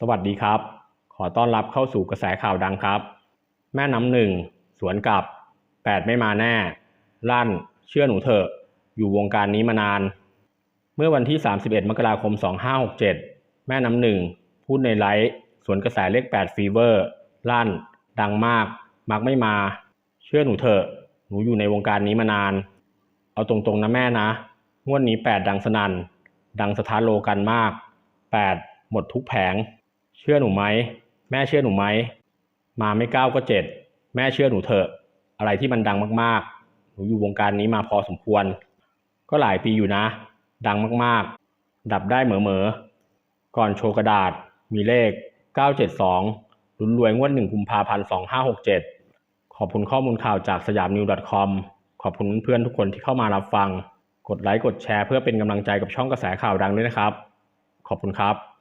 สวัสดีครับ ขอต้อนรับเข้าสู่กระแสข่าวดังครับ แม่น้ำหนึ่ง สวนกลับแปดไม่มาแน่ ลั่น เชื่อหนูเถอะ อยู่วงการนี้มานาน เมื่อวันที่ 31 มกราคม 2567 แม่น้ำหนึ่ง พูดในไลฟ์สวนกระแสเลข8ฟีเวอร์ ลั่น ดังมาก มักไม่มา เชื่อหนูเถอะ หนูอยู่ในวงการนี้มานาน เอาตรงๆนะแม่นะ งวดนี้ 8 ดังสนัน่น ดังสถานโลกันมาก 8 หมดทุกแผง เชื่อหนูไหม แม่เชื่อหนูไหม มาไม่เก้าก็เจ็ด แม่เชื่อหนูเถอะ อะไรที่มันดังมากๆ หนูอยู่วงการนี้มาพอสมควร ก็หลายปีอยู่นะ ดังมากๆ ดับได้เหมอๆ ก่อนโชว์กระดาษ มีเลข 972ลุ้นรวยงวดหนึ่งกุมภาพันธ์2567 ขอบคุณข้อมูลข่าวจากสยามนิว .com ขอบคุณเพื่อนทุกคนที่เข้ามารับฟัง กดไลค์ กดแชร์เพื่อเป็นกำลังใจกับช่องกระแสข่าวดังด้วยนะครับ ขอบคุณครับ